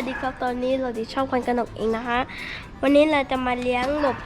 วัสดีครับตอนนี้เราดิช่องพันกนกเองนะคะ วันนี้เราจะมาเลี้ยงหลบ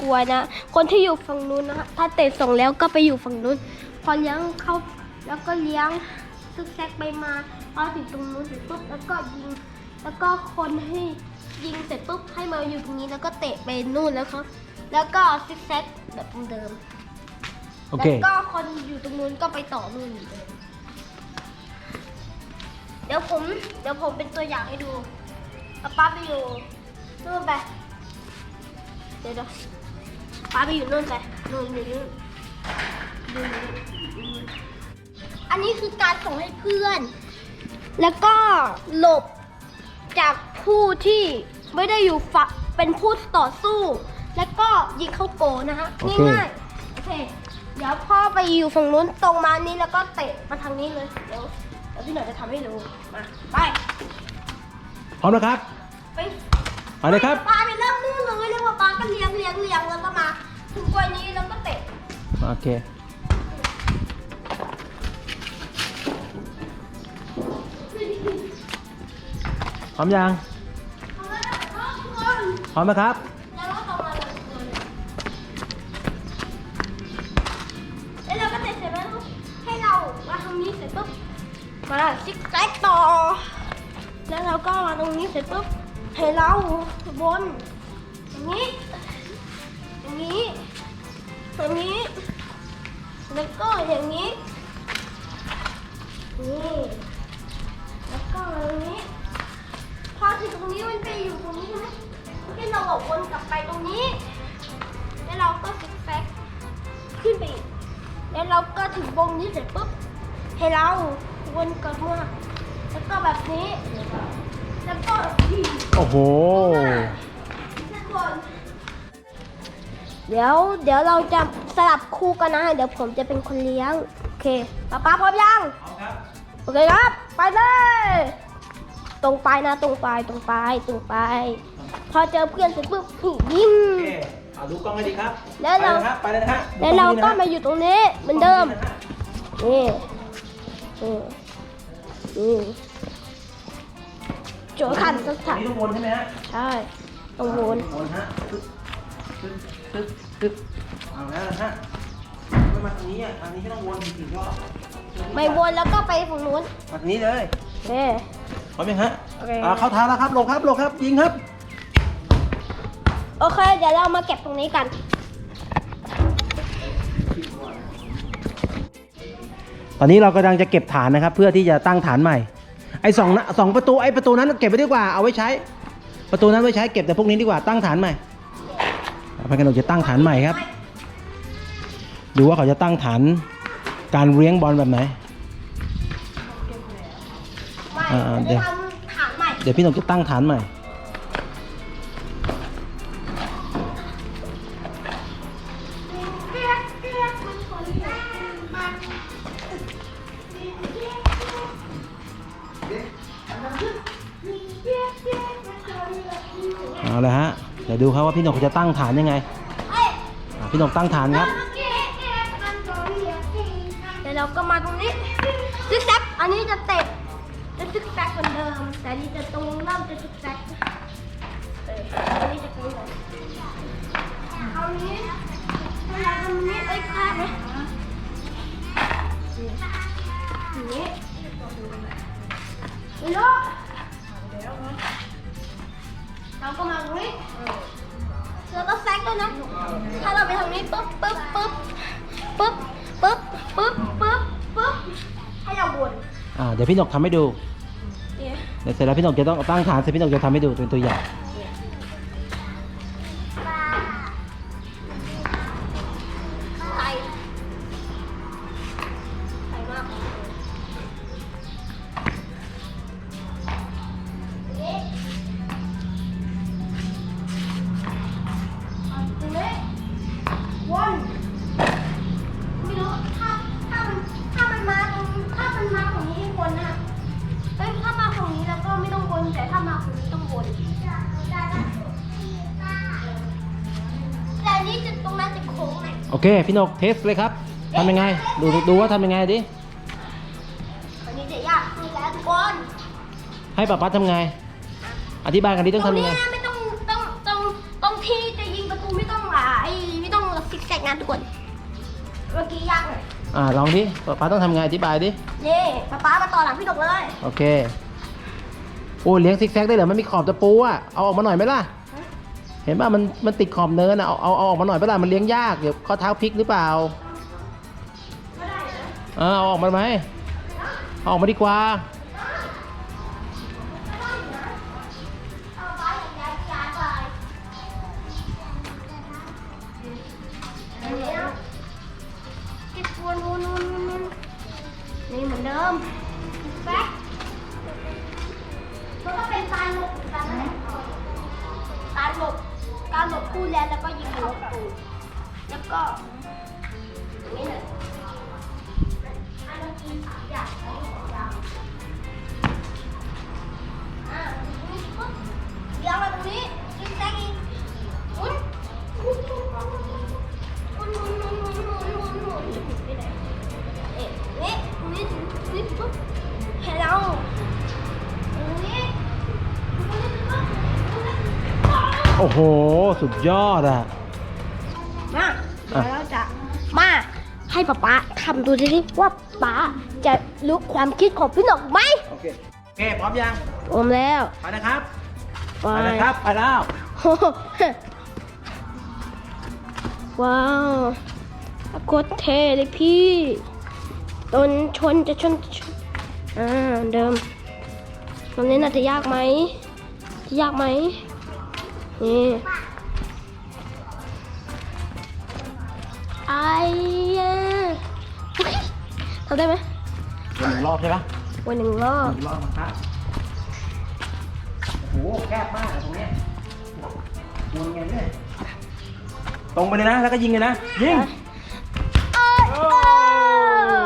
กลัวนะ คนที่อยู่ฝั่งนู้นนะคะถ้าเตะส่งแล้วก็ไปอยู่ฝั่งนู้น พอเลี้ยงเขาแล้วก็เลี้ยงซึกแซกไปมาพอถึงตรงนู้นเสร็จปุ๊บแล้วก็ยิง แล้วก็คนให้ยิงเสร็จปุ๊บให้มาอยู่ตรงนี้แล้วก็เตะไปนู่นแล้วครับ แล้วก็ซิกแซกแบบเดิมโอแล้เควก็คนอยู่ตรงนู้นก็ไปต่อนู่นเหมือน เดิมเดี๋ยวผมเดี๋ยวผมเป็นตัวอย่างให้ดูเอาป้าไปอยู่นู่นไป เดี๋ยวเดี๋ยวป้าไปอยู่นู่นไปนู่นอยู่นู่นดูนู่นอันนี้คือการส่งให้เพื่อน แล้วก็หลบจากผู้ที่ไม่ได้อยู่ฝักเป็นผู้ต่อสู้ แล้วก็ยิงเข้าโกนะฮะโอเค ง่ายๆโอเค เดี๋ยวพ่อไปอยู่ฝั่งนู้นตรงมานี้แล้วก็เตะมาทางนี้เลยเดี๋ยว เดี๋ยวพี่หน่อยจะทำให้ดูมาไปพร้อมแล้วครับ ไปเอาเลยครับปลาไปเริ่มนู่นเลยแล้วพอปลาก็เลี้ยงเลี้ยงเลี้ยงแล้วก็มา ถึงกล้วยนี้แล้วก็เตะโอเคพร้อมยังเอาเลยเอาทุกคนพร้อมไหมครับ มาซิกแซกต่อ แล้วเราก็มาตรงนี้เสร็จปุ๊บให้เราวนอย่างนี้ อย่างนี้ อย่างนี้ แล้วก็อย่างนี้นี่แล้วก็อย่างนี้ พอถึงตรงนี้มันไปอยู่ตรงนี้ใช่ไหมให้เราบอกวนกลับไปตรงนี้ แล้วเราก็ซิกแซกขึ้นไปอีกแล้วเราก็ถึงวงนี้เสร็จปุ๊บให้เรา วนกลับมาแล้วก็แบบนี้ แล้วก็ที่โอ้โหทุกคนเดี๋ยวเดี๋ยวเราจะสลับคู่กันนะ เดี๋ยวผมจะเป็นคนเลี้ยง โอเคป๊าป๊าพร้อมยังโอเคครับ ไปเลย ตรงไปนะ ตรงไปตรงไปตรงไป พอเจอเพื่อนเสร็จปุ๊บยิง โอเคเอาดูกล้องให้ดีครับแล้วเรา ไปเลยนะฮะแล้วเราก็มาอยู่ตรงนี้เหมือนเดิม นี่นี่ นี่โจทย์ขันสักอัถันงนี้ต้องวนใช่ไหมฮะใช่ต้องวนวนฮะตึ๊บตึ๊บตึ๊บตึ๊บเอาแล้วนะฮะไม่มาทางนี้อะทางนี้ไม่ต้องวนจริงๆก็ไม่วนแล้วก็ไปฝั่งนู้นมาทางนี้เลยโอเคพร้อมยังฮะโอเคอ่าเข้าทางแล้วครับลงครับลงครับยิงครับ โอเค เดี๋ยวเรามาเก็บตรงนี้กัน ตอนนี้เรากำลังจะเก็บฐานนะครับ เพื่อที่จะตั้งฐานใหม่ ไอ้สองนะสองประตูไอ้ประตูนั้นเก็บไว้ดีกว่าเอาไว้ใช้ ประตูนั้นไว้ใช้เก็บแต่พวกนี้ดีกว่าตั้งฐานใหม่พันกนกจะตั้งฐานใหม่ครับดูว่าเขาจะตั้งฐานการเลี้ยงบอลแบบไหนไม่อ่าเดี๋ยวจะทำฐานใหม่เดี๋ยวพี่นกจะตั้งฐานใหม่ ดี๋ยวดูครับว่าพี่นกจะตั้งฐานยังไงเอ้ยอะพี่นกตั้งฐานครับแล้วเราก็มาตรงนี้ซิกแซกอันนี้จะเตะจะซิกแซกเหมือนเดิม แต่อันนี้จะตรงเริ่มจะซิกแซกเอออันนี้จะตรงไหนเอานี้เวลาทำนี้เอ้ยพลาดไหมอย่างนี้ไม่รู้ เราก็มาตรงนี้แล้วก็แซกด้วยนะ ถ้าเราไปทางนี้ปุ๊บปุ๊บปุ๊บปุ๊บปุ๊บปุ๊บปุ๊บปุ๊บให้เราวนอ่าเดี๋ยวพี่นกทำให้ดูเนี่ยเดี๋ยวเสร็จแล้วพี่นกจะต้องตั้งฐานเสร็จพี่นกจะทำให้ดูเป็นตัวอย่าง ตรงนี้ต้องวนแต่อันนี้จะตรงนั้นจะโค้งหน่อยโอเคพี่นกเทสเลยครับทำยังไง ดูดูว่าทำยังไงดิวันนี้จะยากขึ้นแล้วทุกคนให้ป๊าป๊าทำไงอะอธิบายกันดิต้องตรงทำยันี้งไงนะไม่ต้องต้องต้องต้องที่จะยิงประตูไม่ต้องหลายไม่ต้องซิกแซกนะทุกคนเมื่อกี้ยากเลยอ่าลองดิป๊าป๊าต้องทำไงอธิบายดินี่ป๊าป๊ามาต่อหลังพี่ดกเลย โอเค โอ้เลี้ยงซิกแซกได้เหรอมันมีขอบตะปูอะเอาออกมาหน่อยไหมล่ะ เห็นป่ะมันมันติดขอบเนินอะเอาเอาเอาออกมาหน่อยไหมล่ะมันเลี้ยงยากเดี๋ยวข้อเท้าพลิกหรือเปล่าก็ได้นะเออเอาออกมาไหมเอาออกมาดีกว่าเอา การหลบคู่แลนแล้วก็ยิงทะลุประตูแล้วก็อย่างนี่เลยอันเมื่อกี้สามอย่างนนี้สองอย่างอะตรงนี้ปุ๊บเดี๋ยวมาตรงนี้ยิงแซงอีกหมุนหมุนหมุนหมุนหมุนหมุนหมุนหมุนหมุนหมุนหมุนหมุนไปไหนเอ๊ะนี่ตรงนี้ตรงนี้ปุ๊บเห็นเรา โอ้โห สุดยอดอะ มาเดี๋ยวเราจะมาให้ป๊าป๊าทำดูสิว่าป๊าจะรู้ความคิดของพี่หนกไหมโอเค โอเค พร้อมยังผมแล้วไปนะครับ ไปไปนะครับ ไปแล้ว โอ้โหว้าวโคตรเท่เลยพี่ตนชนจะชนจะชนอ่าเดิมตรงนี้น่าจะยากไหมจะยากไหม นี่ไอ้ยะอุ๊ยทำได้ไหมหนึ่งรอบใช่ปะวันหนึ่งรอบหนึ่งรอบนะครับโอ้โหแคบมากอะตรงเนี้ยยิงไงเนี่ยตรงไปเลยนะ แล้วก็ยิงเลยนะ ยิงเอ้ยเอ้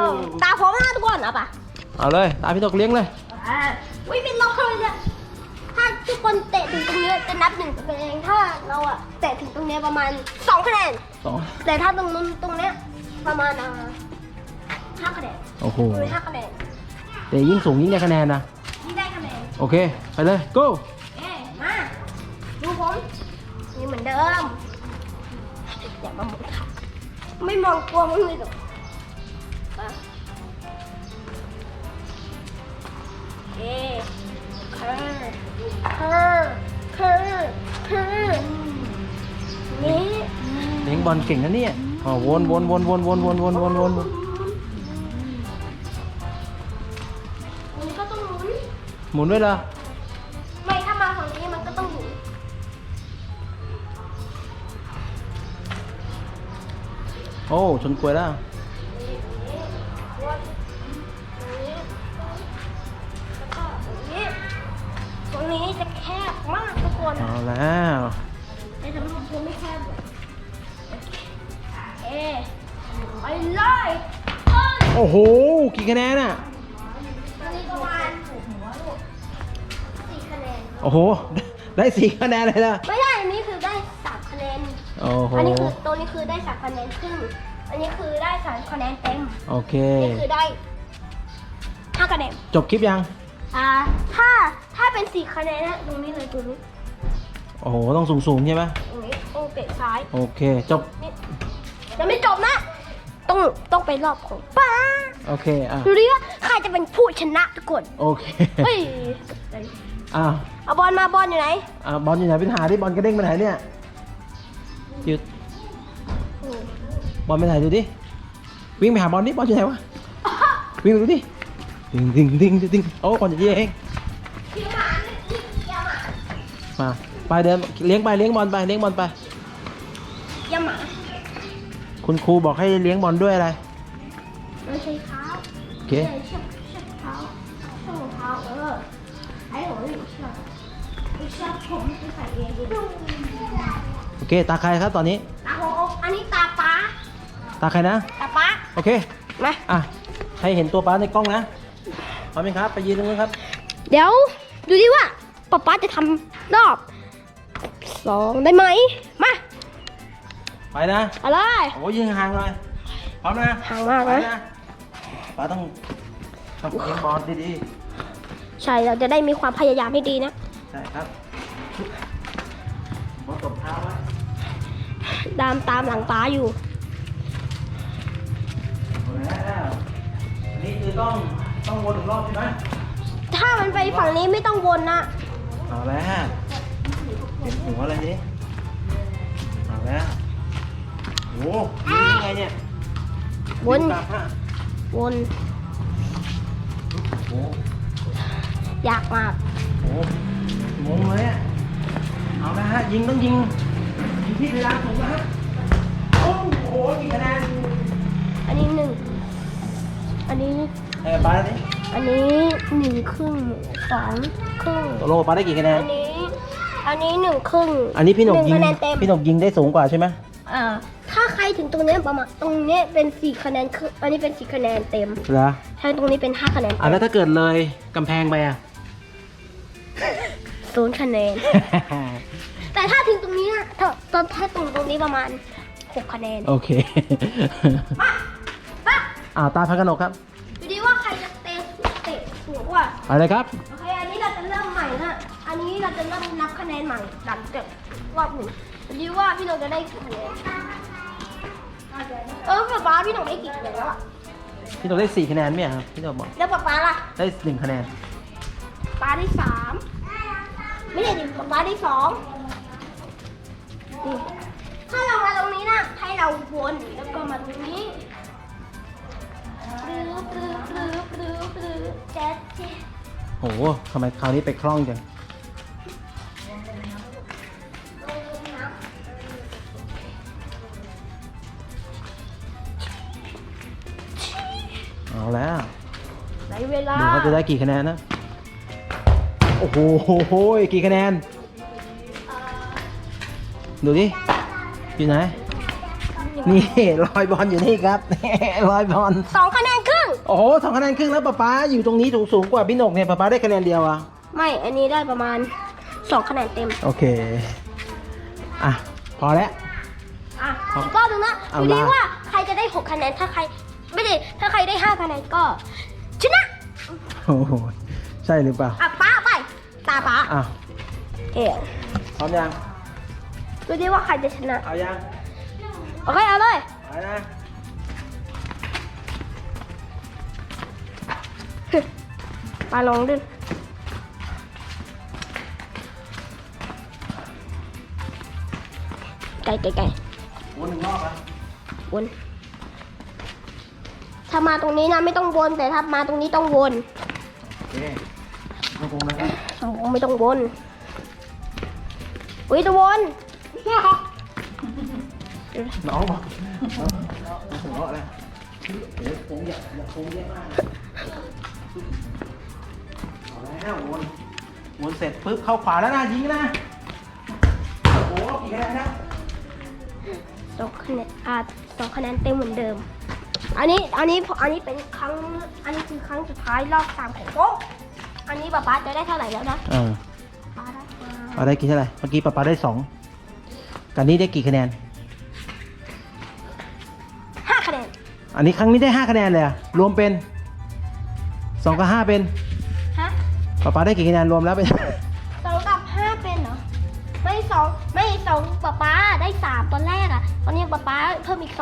ยตาพร้อมหน้าทุกคนเอาปะเอาเลย ตามพี่ตกเลี้ยงเลย ถึงตรงนี้จะนับหนึ่งคะแนนถ้าเราอะเตะถึงตรงนี้ประมาณสองคะแนนสองแต่ถ้าตรงนู้นตรงเนี้ยประมาณอ่าห้าคะแนนโอ้โหหรือห้าคะแนนแต่ยิ่งสูงยิ่งได้คะแนนนะนี่ได้คะแนนโอเค ไปเลย go เอ๊ะมาดูผมนี่เหมือนเดิมอย่ามามองค่ะไม่มองตัวมึงเลยหรอกมาเอ๊ะเคอร์เคอร์เคอร์เคอนี่เลี้ยงบอลเก่งนะเนี่ยอ๋อวนวนวนวนวนวนวนวนวนวนมันก็ต้องหมุนหมุนด้วยเหรอไม่ถ้ามาฝั่งนี้มันก็ต้องหมุนโอ้ชนกลวยแล้วนี่นี่วนนี่แล้วก็ตรงนี้จะแคบมาก คนเอาแล้วแต่สำหรับผมไม่แคบเลยเอ๊ะไปเลยเอ้ยโอ้โห กี่คะแนนอะตอนนี้ประมาณสี่คะแนน โอ้โห ได้สี่คะแนนเลยนะไม่ได้อันนี้คือได้สามคะแนน โอ้โห อันนี้คือตัวนี้คือได้สามคะแนนครึ่ง อันนี้คือได้สามคะแนนเต็ม โอเค นี่คือได้ห้าคะแนน จบคลิปยัง อ่า ถ้า ถ้าเป็นสี่คะแนนนะตรงนี้เลยตรงนี้ โอ้โหต้องสูงสูงๆใช่ไหมตรงนี้โอ้เตะซ้ายโอเคจบนี่ยังไม่จบนะ ต้องต้องไปรอบของป้าโอเคอะดูดิว่าใครจะเป็นผู้ชนะทุกคนโอเคเฮ้ยอะเอาบอลมาบอลอยู่ไหนอะบอลอยู่ไหนไปหาดิบอลกระเด้งไปไหนเนี่ยหยุดบอลไปไหนดูดิวิ่งไปหาบอลดิบอลอยู่ไหนวะวิ่งไปดูดิดิงดิงดิงดิงโอ้บอลอยู่ที่เองเคียวหมา นี่เคียวหมามาไปเดินเลี้ยงไปเลี้ยงบอลไปเลี้ยงบอลไปเคียวหมาคุณครูบอกให้เลี้ยงบอลด้วยอะไรไม่ใช่เท้าโอเค ใช่เชือกเชือกเท้าเชือกเท้าเออไอ้หัวอยู่เชือกไอ้เชือกผมจะใส่เองดูโอเค ตาใครครับตอนนี้ ตาหัวอกอันนี้ตาป้าตาใครนะ ตาป้าโอเค มาอะ ให้เห็นตัวป้าในกล้องนะพร้อมไหมครับ ไปยืนตรงนู้นครับ เดี๋ยว ดูดิว่าป๊าป๊าจะทำรอบ ลองได้ไหม มา ไปนะอะไรโอ้ยิงห่างเลยพร้อมนะห่างมากไปนะป้าต้องต้องยิงบอลดีๆใช่เราจะได้มีความพยายามให้ดีนะใช่ครับบอลตบเท้าดามตามหลังป้าอยู่นี่คือต้องต้องวนรอบใช่ไหมถ้ามันไปฝั่งนี้ไม่ต้องวนนะเอาแล้ว เห็นหัวอะไรนี่เอาแล้วโอ้โหนี่ยังไงเนี่ยวนกลับฮะวนโอ้ยากมากโหงงเลยอะเอาละฮะยิงต้องยิงยิงที่เวลาถูกนะฮะโอ้โหกี่คะแนนอันนี้หนึ่ง อันนี้ เออปาได้ดิอันนี้หนึ่งครึ่งสองครึ่งโตโลปาได้กี่คะแนน อันนี้ อันนี้หนึ่งครึ่งอันนี้พี่หนกยิงคะแนนเต็มพี่หนกยิงได้สูงกว่าใช่ไหมเอ่อถ้าใครถึงตรงเนี้ยประมาณตรงเนี้ยเป็นสี่คะแนนครึ่งอันนี้เป็นสี่คะแนนเต็มเหรอใช่ตรงนี้เป็นห้าคะแนนอะเต็มแล้วถ้าเกิดเลยกำแพงไปอะ ศูนย์คะแนน แต่ถ้าถึงตรงนี้นะถ้าตอนถ้าตรงตรงนี้ประมาณหกคะแนนโอเคมาปะอ่าตาพักกนกครับดูดีว่าใครจะเตะเตะสูงกว่าไปเลยครับโอเคอันนี้เราจะเริ่มใหม่นะ อันนี้เราจะเริ่มนับคะแนนใหม่หลังจากรอบหนึ่งดูดีว่าพี่หนงจะได้กี่คะแนนเออป๊าป๊าพี่หนงได้กี่คะแนนแล้วอะพี่หนกได้สี่คะแนนไหมอะครับพี่หนกบอกแล้วป๊าป๊าล่ะได้หนึ่งคะแนนป๊าได้สามไม่ใช่ดิป๊าป๊าได้สองนี่ถ้าเรามาตรงนี้นะให้เราวนแล้วก็มาตรงนี้ปลื้อปลื้อปลื้อปลื้อปลื้อแจ๊ดเจ๊โหทำไมคราวนี้ไปคล่องจัง แล้วในเวลาดูเขาจะได้กี่คะแนนนะ โอ้โหกี่คะแนน ดูดิ อยู่ไหน นี่ลอยบอลอยู่นี่ครับลอยบอลสองคะแนนครึ่ง โอ้โหสองคะแนนครึ่งแล้วป๊าป๊าอยู่ตรงนี้สูงสูงกว่าพี่หนกเนี่ยป๊าป๊าได้คะแนนเดียวอะไม่ อันนี้ได้ประมาณสองคะแนนเต็ม โอเค อะ พอแล้ว อะครับอีกรอบหนึงนะเอาดูดิล่ะว่าใครจะได้หกคะแนนถ้าใคร ไม่ได้ถ้าใครได้ห้าคะแนนก็ ชนะโอ้โหใช่หรือเปล่าอะป้าไป ตาป้าอะเอ๋พร้อมยังดูดิว่าใครจะชนะ เอายังโอเคเอาเลยไปนะปาลงดึงไกลไกลไกลวนหนึ่งรอบแล้ววน ถ้ามาตรงนี้นะไม่ต้องวนแต่ถ้ามาตรงนี้ต้องวนโอเคลงตรงนะครับอ๋อไม่ต้องวนอุ้ยจะวนน้องบอกน้องน้องหัวเราะแล้วเดี๋ยวคงอย่าอย่าคงเยอะมากเอาแล้ววนวนเสร็จปุ๊บเข้าขวาแล้วนะยิงนะโอ้โหกี่คะแนนนะสองคะแนนอ่าสองคะแนนเต็มเหมือนเดิม อันนี้อันนี้อันนี้เป็นครั้งอันนี้คือครั้งสุดท้ายรอบสามของโป๊ะอันนี้ป๊าป๊าจะได้เท่าไหร่แล้วนะอ่าป๊าได้มาเอาได้กี่เท่าไหร่เมื่อกี้ป๊าป๊าได้สองกันนี้ได้กี่คะแนน ห้าคะแนนอันนี้ครั้งนี้ได้ห้าคะแนนเลยอะรวมเป็นสองกับห้าเป็นฮะป๊าป๊าได้กี่คะแนนรวมแล้วเป็น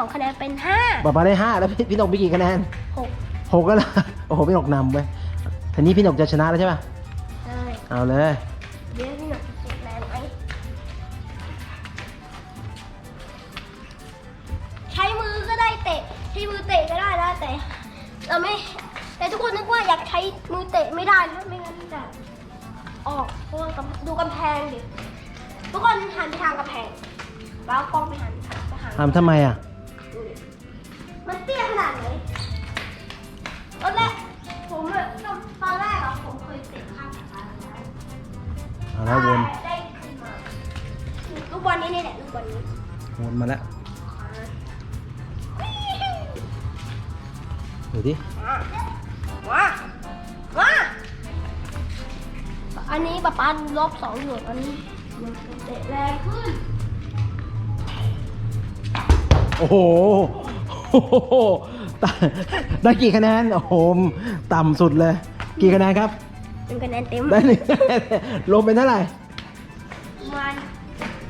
2คะแนนเป็น 5 ป๊าป๊าได้ห้าแล้วพี่พี่นกมีกี่คะแนน6 หกแล้วเหรอโอ้โหพี่นกนำเว้ยทีนี้พี่นกจะชนะแล้วใช่ป่ะใช่เอาเลยที่ใช้มือก็ได้เตะ ใช้มือเตะก็ได้นะแต่ เราไม่ แต่ทุกคนนึกว่าอยากใช้มือเตะไม่ได้นะไม่งั้นจะออกพวกดูกำแพงดิ ทุกคนหันไปทางกำแพง แล้วกล้องไปหันไปทาง ทำทำไมอะ แล้ววนได้ขึ้นมาลูกบอลนี้นี่แหละลูกบอลนี้วนมาแล้วดูดิมามามาอันนี้ป๊าป๊าลบสองอยู่อันนี้มันเตะแรงขึ้น โอ้โหโอ้โหได้ได้กี่คะแนน โอ้โห ต่ำสุดเลย กี่คะแนนครับ เป็นคะแนนเต็มได้หนึ่งคะแนนรวมเป็นเท่าไหร่ประมัน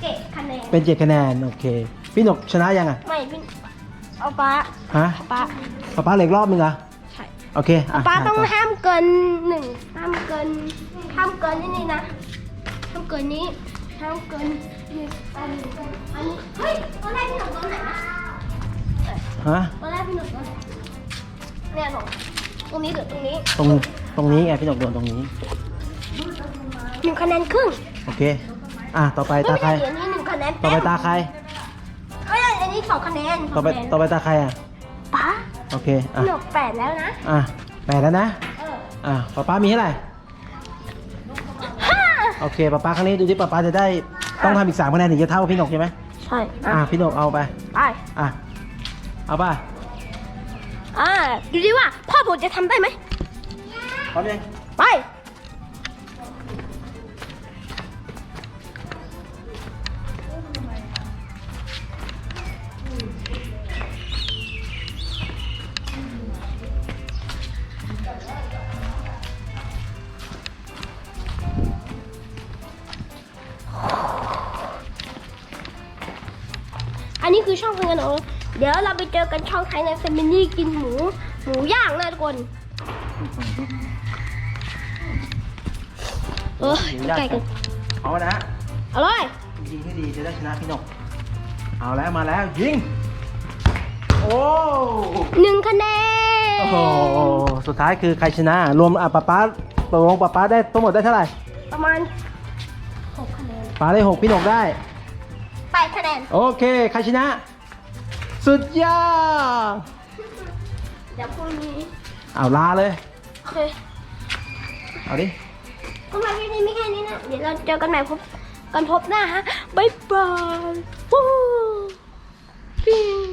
เจ็ดคะแนนเป็นเจ็ดคะแนนโอเคพี่พี่หนกชนะยังอะไม่พี่เอาป้าฮะป้าป๊าป๊าเหล็กรอบนึงเหรอใช่โอเคอะป้าต้องไปห้ามเกินหนึ่งห้ามเกินห้ามเกินนี่นี่นะห้ามเกินนี้ห้ามเกินหนึ่งอันนี้อันนี้เฮ้ยตอนแรกพี่หนุ่มตัวไหนนะฮะตอนแรกพี่หนุ่มตัวไหนเนี่ยหนูตรงนี้หรือตรงนี้ตรง ตรงนี้ไงพี่หนกโดนตรงนี้ หนึ่งคะแนนครึ่งโอเค อะต่อไปตาใครเหรียญนี้หนึ่งคะแนนต่อไปตาใคร เอ้ยอันนี้สองคะแนนต่อไปสงคะแนนต่อไปตาใครอะ ป้าโอเค อะพี่หนุ่มแปดแล้วนะอะแปดแล้วนะ เอออะป๊าป๊ามีเท่าไหร่ ห้าโอเคป๊าป๊าครั้งนี้ดูที่ป๊าป๊าจะได้ต้องทำอีกสามคะแนนถึงจะเท่าพี่หนกใช่ไหมใช่อะอะพี่หนกเอาไป ไปอะ เอาป่ะ อ่าดูดิว่าพ่อผมจะทำได้ไหม พร้อมยังไป อันนี้คือช่องพังกันของเดี๋ยวเราไปเจอกันช่องไทยในแฟมิลี่กินหมู หมูย่างนะทุกคน เออไก่กันเอานะอร่อยยิงให้ดีจะได้ชนะพี่หนก เอาแล้วมาแล้วยิง โอ้หนึ่งคะแนนโอ้โหสุดท้ายคือใครชนะ รวมอะป๊าป๊าตกลงป๊าป๊าได้ทั้งหมดได้เท่าไหร่ประมาณหกคะแนนป๊าได้หกพี่หนกได้แปดคะแนนโอเคใครชนะ สุดยอดเดี๋ยวพรุ่งนี้เอาลาเลยโอเคเอาดิ ก็มาแค่นี้ไม่แค่นี้นะ เดี๋ยวเราเจอกันใหม่พบกันพบหน้าฮะ บ๊ายบายวู้ปิ้ง